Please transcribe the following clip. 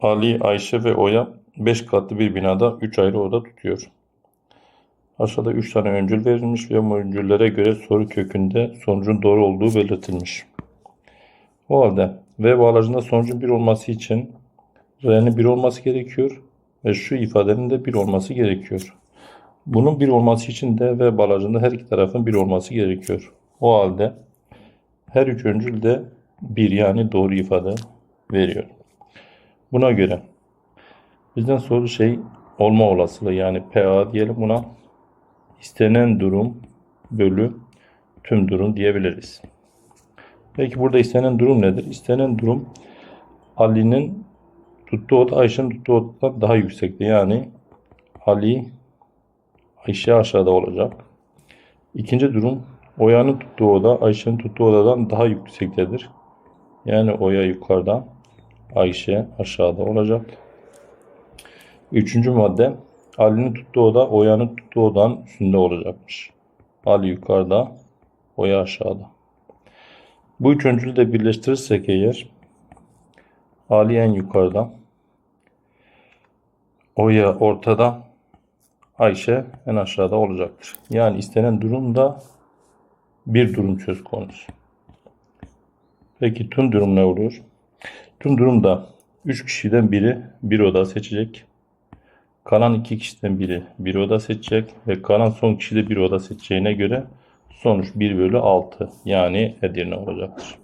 Ali, Ayşe ve Oya 5 katlı bir binada 3 ayrı oda tutuyor. Aşağıda 3 tane öncül verilmiş ve bu öncüllere göre soru kökünde sonucun doğru olduğu belirtilmiş. O halde V bağlacında sonucun 1 olması için R'nin 1 olması gerekiyor ve şu ifadenin de 1 olması gerekiyor. Bunun 1 olması için de V bağlacında her iki tarafın 1 olması gerekiyor. O halde her üç öncül de 1 yani doğru ifade veriyor. Buna göre bizden soru şey olma olasılığı yani PA diyelim buna istenen durum bölü tüm durum diyebiliriz. Peki burada istenen durum nedir? İstenen durum Ali'nin tuttuğu oda Ayşe'nin tuttuğu odadan daha yüksekti. Yani Ali Ayşe aşağıda olacak. İkinci durum Oya'nın tuttuğu oda Ayşe'nin tuttuğu odadan daha yüksektedir. Yani Oya yukarıda, Ayşe aşağıda olacak. Üçüncü madde Ali'nin tuttuğu oda Oya'nın tuttuğu odanın üstünde olacakmış. Ali yukarıda, Oya aşağıda. Bu üç öncülü de birleştirirsek eğer Ali en yukarıda, Oya ortada, Ayşe en aşağıda olacaktır. Yani istenen durumda bir durum söz konusu. Peki tüm durum ne olur? Tüm durumda 3 kişiden biri bir oda seçecek. Kalan 2 kişiden biri bir oda seçecek ve kalan son kişi de bir oda seçeceğine göre sonuç 1 bölü 6 yani Edirne olacaktır.